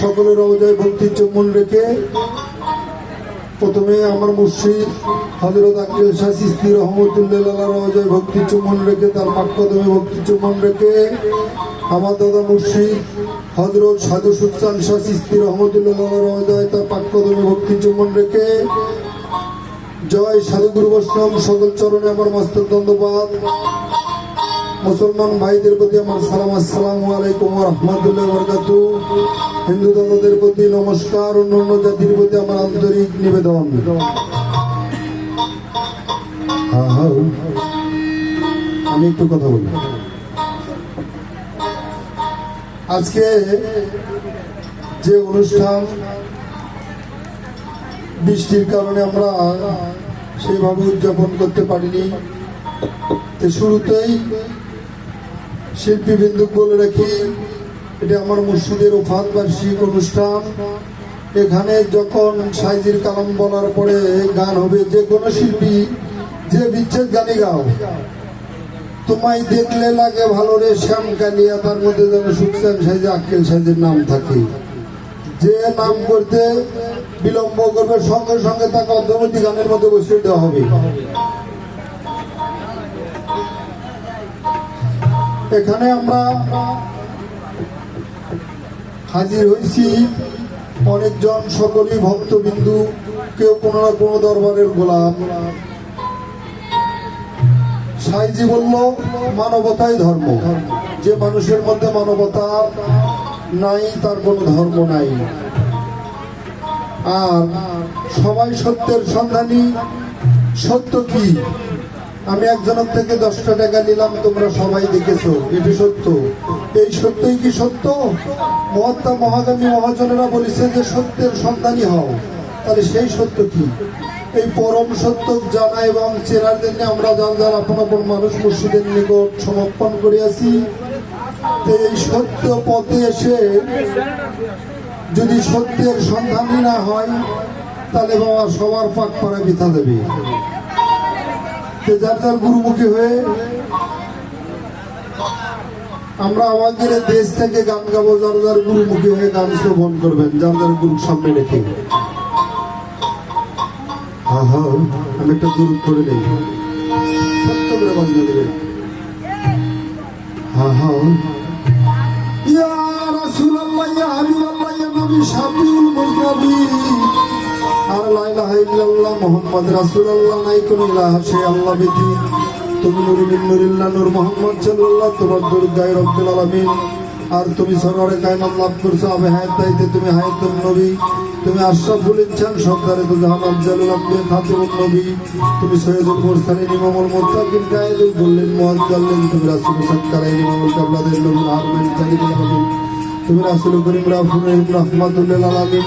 সকলের রেখে প্রথমে আমার মুর্শিদ হজরত আকিল রহমতুল্লাহ ভক্তি রেখে, তার ভক্তি রেখে আমার দাদা মুর্শিদ হজরত সাধু সুলতান শাহ সিস্তি রহমতুল্লাহ তার পাকদমে ভক্তি চুম্বন রেখে জয় সাধু গুরু বৈষ্ণব, সকল চরণে আমার মস্তক মুসলমান ভাইদের প্রতি আমার সালাম, আসসালামু আলাইকুম রহমতুল্লাহ বরকাতু। হিন্দু দাদাদের প্রতি নমস্কার অন্য অন্য জাতির প্রতি আমার আন্তরিক নিবেদন। আমি একটু কথা বলি। আজকে যে অনুষ্ঠান বৃষ্টির কারণে আমরা সেইভাবে উদযাপন করতে পারিনি। শুরুতেই শিল্পী বিন্দু বলে রাখি, এটা আমার মুর্শিদের ওফাত বার্ষিক অনুষ্ঠান। এখানে যখন সাইজির কালাম বলার পরে গান হবে, যে কোনো শিল্পী, যে বিচ্ছেদ গানে গাও। তোমায় দেখলে লাগে ভালো রে, শ্যাম কালিয়া, তার মধ্যে যেন সুখসান সাইজে, আক্কেল সাইজের নাম থাকে। যে নাম করতে বিলম্ব করবে, সঙ্গে সঙ্গে তাকে অর্ধবর্তী গানের মধ্যে বসিয়ে দেওয়া হবে। এখানে আমরা হাজির হয়েছি। অনেকজন সকলেই ভক্তবিন্দু, কেউ কোনো না কোনো দরবারের গোলাম। সাইজি বলল, মানবতাই ধর্ম। যে মানুষের মধ্যে মানবতা নাই, তার কোনো ধর্ম নাই। আর সবাই সত্যের সন্ধানী, সত্য কি? আমি একজনের থেকে দশটা টাকা নিলাম, তোমরা সবাই দেখেছ, এটি সত্য। এই সত্যই কি সত্য? মহাত্মা মহাগামী মহাজনেরা বলেছে যে সত্যের সন্ধানী হও, তাহলে সেই সত্য কি? এই পরম সত্য জানা এবং চেনার জন্য আমরা যার যার আপন আপন মানুষ মুর্শিদের নিকট সমর্পণ করিয়াছি। এই সত্য পথে এসে যদি সত্যের সন্ধানই না হয়, তাহলে বাবা সবার পাক পাড়া বিথা দেবে। তো যার যার গুরুমুখী হয়ে আমরা আমাদের দেশ থেকে গান গাবো, যার যার গুরুমুখী হয়ে গান শ্রবণ করবেন, যার যার গুরু সামনে রেখে। আমি একটা গুরু করে নেই। সত্য করে বাজিয়ে দেবে। হ্যাঁ হ্যাঁ ইয়া রাসূলুল্লাহ, ইয়া হাবিবাল্লাহ, ইয়া নবী শাফিউল মুজনবী আর লা ইলাহা ইল্লাল্লাহ মুহাম্মদ রাসূলুল্লাহ নাই, কোন ইলাহ সে আল্লাহ ব্যতীত তুমি নুরুল নুরিল্লাহ নূর মুহাম্মদ সাল্লাল্লাহ তোমার দুর্গায় রব্বুল আলামিন। আর তুমি সররে কায়নাত লাভ করছ আবে হায়াত তাইতে তুমি হায়াতুন নবী। তুমি আশরাফুল ইনসান সরদারে তো জাহান আফজালুল আম্বিয়া খাতিমুন নবী। তুমি সৈয়দুল মুরসালিন, ইমামুল মুত্তাকিন, কায়েদুল কুল্লিন মুআজ্জালিন তুমি রাসূল সাক্কারাইন ইমামুল কাবলাদের নবী আরমান তালিবুল আলামিন তুমি রাসূল করিম রাফুল রহিম রাহমাতুল্লিল আলামিন।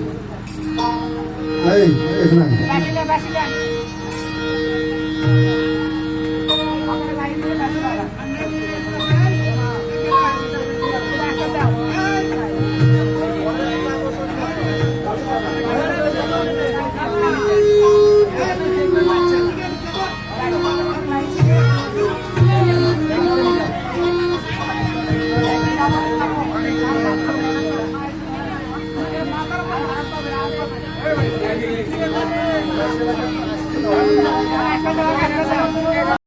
এই এখানে বাসিলে বাসিলে আমাদের বাড়িতে বাসিলে